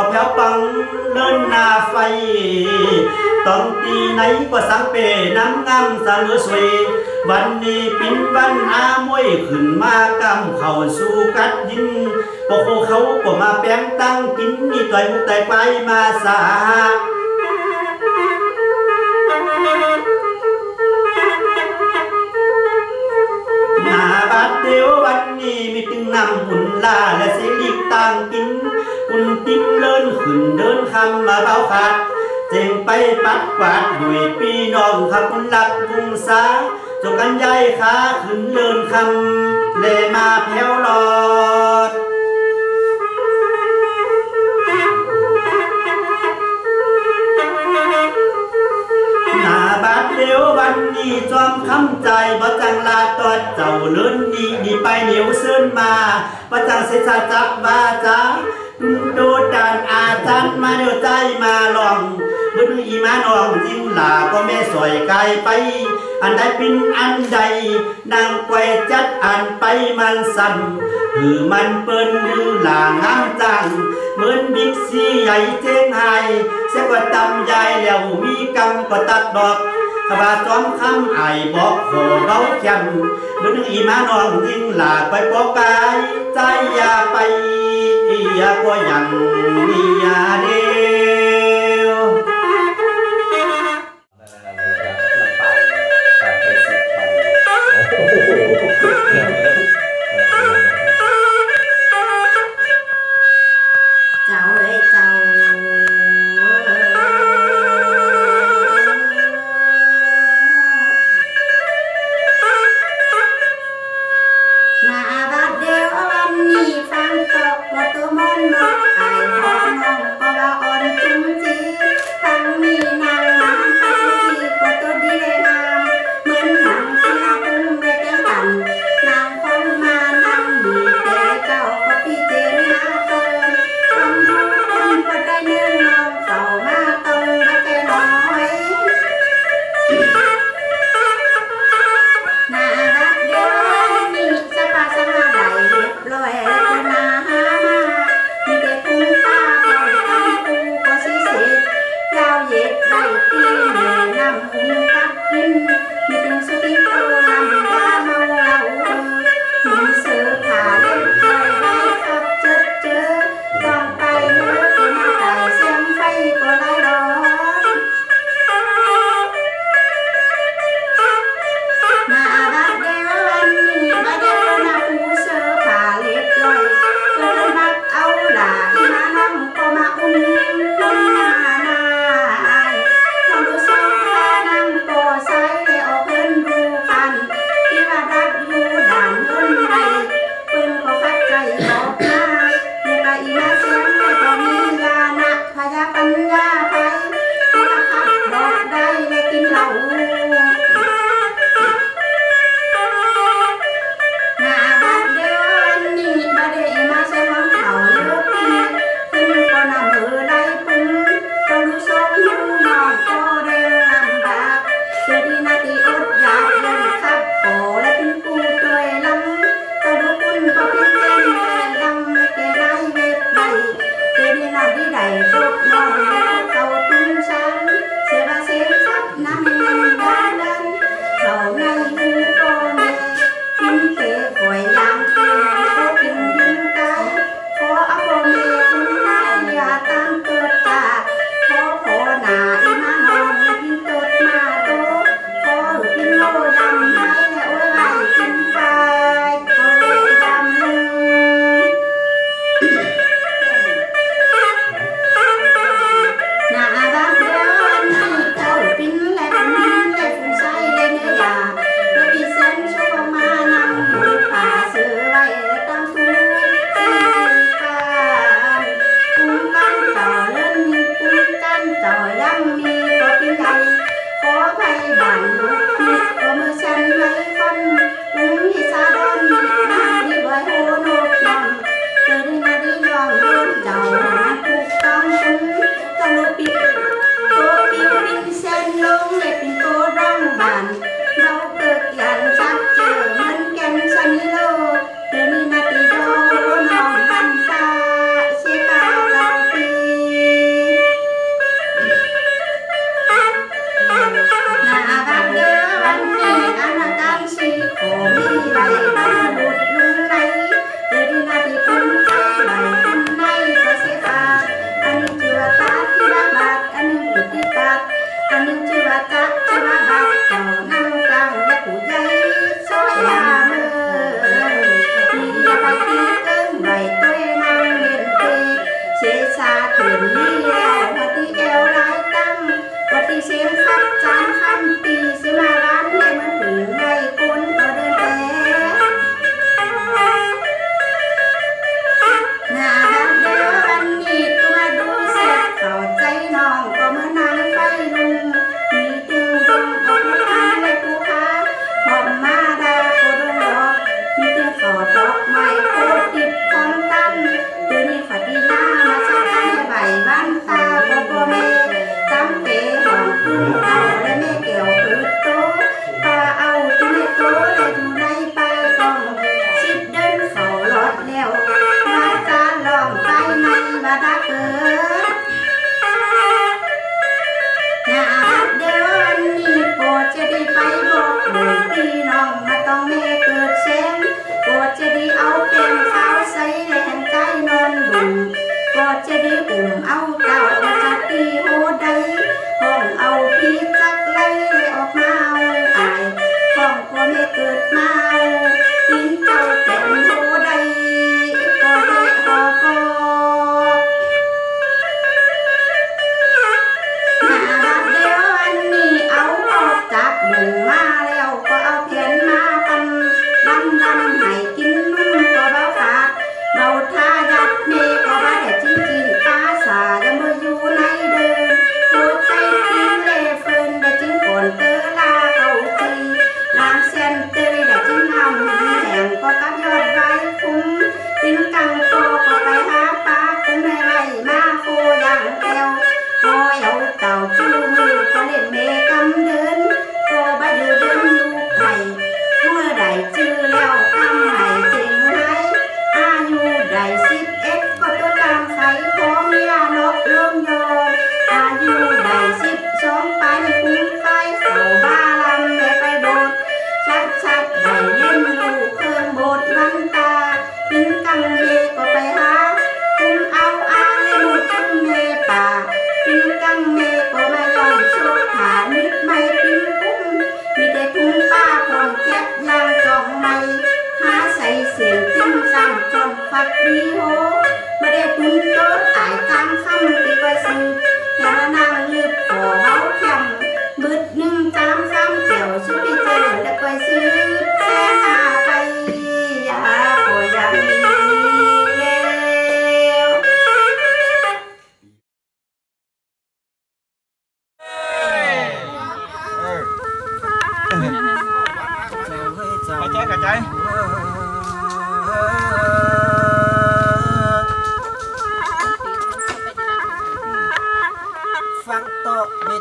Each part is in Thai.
ก็แผ่วปังเดินหน้าไฟต้องตีไหนก็สังเปน้ำงามสาลือสวย วันนี้เป็นวันอามวยขึ้นมากำเข้าสู่กัดยินพวกเขาก็มาแป้งตั้งกินนี่ต่อยมุกต่อยไปมาสาหน้าบัดเดียววันนี้มีตึงนำบุญลาล ขึ้นเดินคำมาเบาขาดเจงไปปัดกวาดด้วยพี่น้องขับบุญหลักบุงสาจงกันย้ายขาขึ้นเดินคำเลมาแผ่วหลอดหน้าบาดเดียววันนี้จอมคำใจบ่จังลาตอดเจ้าเลื่นดีดีไปเหนียวเสื้นมาบ่จังเสษจับว่าจ้า ดูดานอาจารย์มาเดียวใจมาลองบึ้นอีมาน้องจริงหลาก็แม่สอยไกลไป อันใดเป็นอันใดนางไกวจัดอันไปมันสั่นคือมันเปิ้นหรือหลางามจังเหมือนบิ๊กซีใหญ่เจ๊งไห้เสกว่าตำยายแล้วมีกรรมก็ตัดดอกขบาจอมคำไอบอกโหเบาจำเมื่อนึงอีมาน้องยิ่งหลาไปปอกกายใจอย่าไป ก็ยังมีอย่าเดี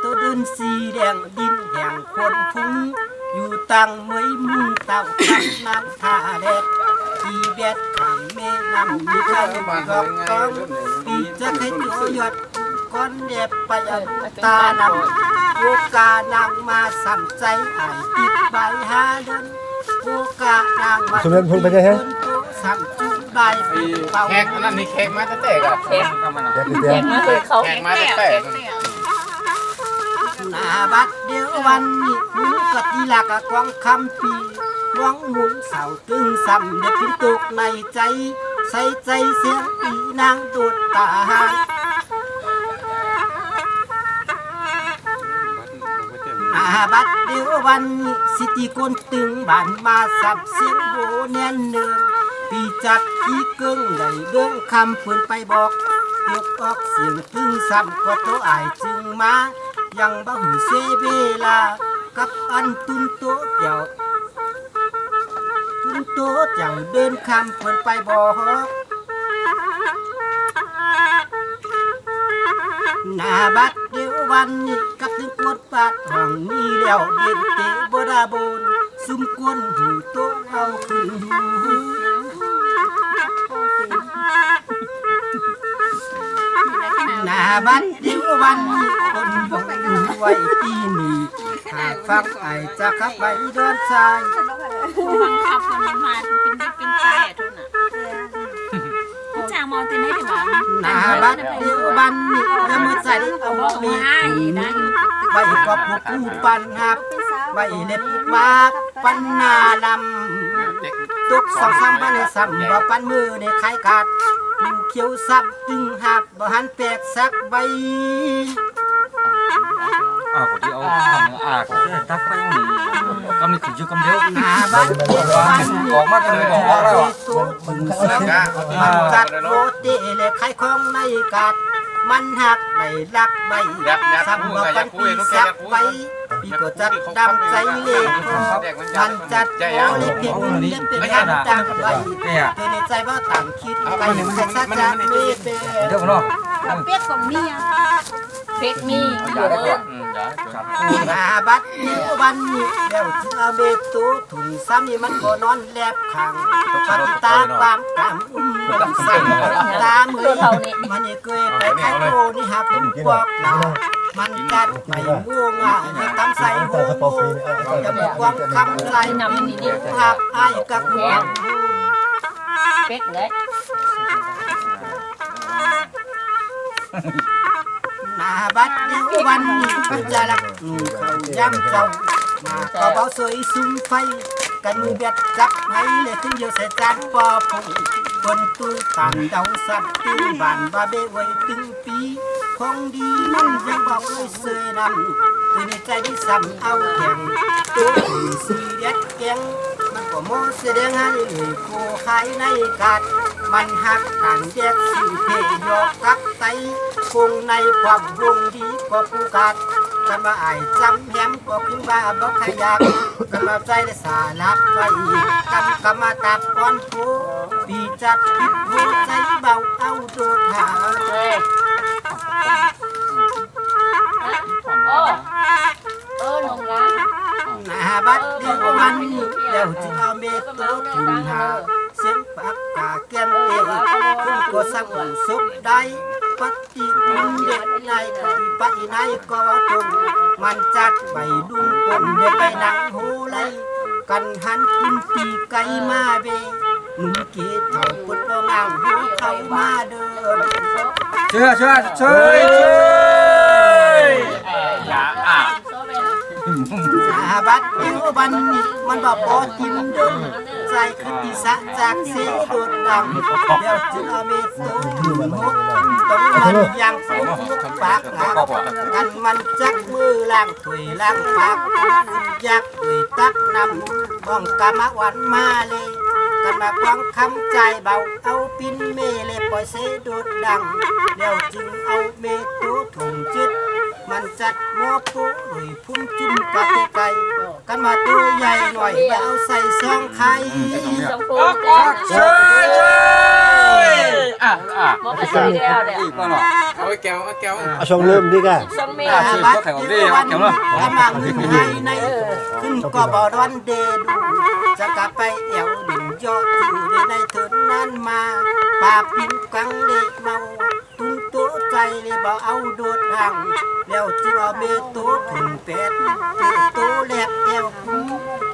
โตะเมโตดินสีแดงดินแห่งคนฟุ้งอยู่ตังเมยมุงเต่าขับน้ำท่าแดดอีเบ็ดขางแม่น้ำมีข้าวกอกกองปีจะให้โจยอดก้อนเด็บไปอันตานำโอกานางมาสั่ใจไอติดใบหาเดินโอกานางมาสุเรนพลไปไหนฮะสั่งจุดใบเป่าแขกนั่นนี่แขกมาแต่แต่กับแขกเข้ามาหน่อยแยกเตี้ยมาคือเขาแขกมาแต่แต่หน้า บัดเดียววันนี้มุนกตีลากะกวางคำปีวังหมุนเสาตึงซ้ำเด็กพิตุกในใจ ใส่ใจเสียงปีนางตูดตาหางหน้าบัดเดียววันนี้สิติคนตึงบานมาสับเสียงโบแน่นเนืองปีจัดที่เกิงได้เรื่องคำเพิ่นไปบอกยกออกเสียงตึงซ้ำก็โตอายจึงมา ยังบ่หูเสเวลากับอันตุนโตเดียวตุนโตเจ้าเดินคำเพิ่นไปบอกห หน้าบัดเดียววันนี้กับถึงกวดปาดห้องนี้แล้วเดินเตะบ่ดาบนซุ่มกวนหูโตเอาขึ้นหูหน้าบัดเดียววันคนบอกอยู่ไว้ที่นี่หากฟังไอจะขับไปเดินสายผู้บังคับมันมาเป็นดิบเป็นใจทุนอะผู้จ้างมอตินได้ดีกว่าหน้าบัดเดียววันนี้แล้วมือใส่เอาบอกมีให้นะไว้กับผู้ผู้ปันหับไว้เล็บมากปันนาลำตุกสองสามปันในซ้ำบ่ปันมือในไข่กัด ผู้เขียวซับตึงหับบ่หันแปลกสักใบ อ่าคนที่เอาทำอ่าคนที่ตักไปนี่กำลังถืออยู่กำเดียวหน้าบัดเดียววันนี้ออกมากันออกมาแล้วมันกัดโรตีเลยไข่ของในกัด มันหักในลักใบซ้ำมาปันปีสักไป ปีก็จัดดำใจเล็กมันจัดโอลิมปิกเล่นเป็นการดังไปเธอในใจว่าต่างคิดไปใส่ซาจัดเมเปเดี๋ยวกันเนาะเปียกกับมีอะเปียกมีอยู่อออาบัดนี้วันนี้แล้วเธอเบตูถุงซ้ำนี่มันก็นอนแลบข้างปฏิตาความกำอุ้มสั่งามือมันนี่เคยไปไข่โคนี่หับบอกลามันกัดไปม่วงอะให้ตำใส่หูแต่สปอร์ตฟรีนี่เอาจะบอกความคำใส่นำนี่หักไอ้กับหัวเปียกเลยหน้าบัดเดียววันนี้ก็จะรักหนูเขาย้ำเขามาก็เบาสวยซุ้มไฟ กันมือเบ็ดจับให้เลยขึ้นอยู่ใส่จานปอผงบนตู้ต่างดาวสับตึงบานบาเบไว้ตึงปีของดีมันยังบอกเลยเสยนำคือในใจที่ซ้ำเอาแข่งตัวสีเด็ดแกงมันก็โมแสดงให้โคขายในกาดมันหักกันแยกสิ่งเพยอกกับไตคงในความวงดีก็ผู้กาด กันมาไอจำแหมก็คือว่าบ่ขยักกันมาใจได้สาลักไว้กันกมาตัดก้อนโคปีจัดพิดหัวใจเบาเอาโดดหาเฮ้ยโอ้เออหนุ่มละหน้าบัดเดียวมันแล้วจึงเอาเมตโตถึงหาเสียงปากกาแก้มเตะคุณก็สังสุขได้ปฏิคุณเด็กไปในก็ว่าตรงมันจัดไดุ งปนเด็กไปนังโหไลกันหันคุณปีไกมาเบหนุ่มเกศเท่าปุดบ่งามหูเข้ามาเดินเชื่อเชื่อเชื่ออย่าอะสาบัดเดียววันนี้มันบอกพอทิมเดิน ใจขึ้นที่สะจากเสียโดดดังแล้วจึงเอาเมตโตถึงมุกต้องมันยังฟุกมุกปากหนากันมันจักมือล่างถวยล่างปากยักถวยตักนำบ้องกะมะวันมาเลยกันมาฟังคำใจเบาเอาปิ้นเมเลยปล่อยเสโดดดังแล้วจึงเอาเมตโตถุงจิต มันจัดหม้อปุ๊หรือพุ่มจุ่มกับไก่กันมาตัวใหญ่หน่อยแล้วเอาใส่ซองไข่สองคนกันเชิญเชิญอะอะมอไปซื้อแล้วเดี๋ยวอีกป่ะเนาะเอาไอ้แก้วเอาแก้วเอาช่องเริ่มดีกันสองเมอะตรชื่อก็แข่งของดีครับแข่งเนาะกำลังหนึ่งให้ในขึ้นก็บ่ร้อนเดดูจะกลับไปเอวดิ่งยอดอยู่ในในเถินนั้นมาป่าปิ้งกังเล็กเมาตุ้ง ตัวใจเลยบ่เอาโดดห่างแล้วจึงเอาเมโตถุงเป็ดตโตแหลกแอวคุ้ม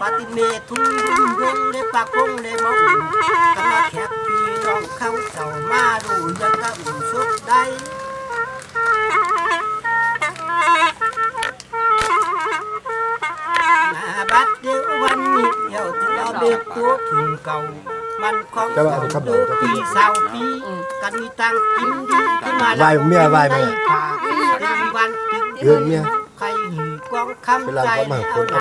ปฏิเมทุ่งเรืองเลยปากพงเลยมองกำลังแคบพี่น้องเข้าเจ้ามาดูยังกะอุ่นสุดได้นาบัดเดียววันนี้เดี๋ยวที่เราเด็กตัวถึงเก่า มันของเก่าเดือปีเศร้าปีกันมีตังกินดีขึ้นมาไหว้เมียไหว้เมีย ผ่าเป็นวันตึกเกินเมีย ใครหือกองคำเป็นลานใจพระมหาเอาคนห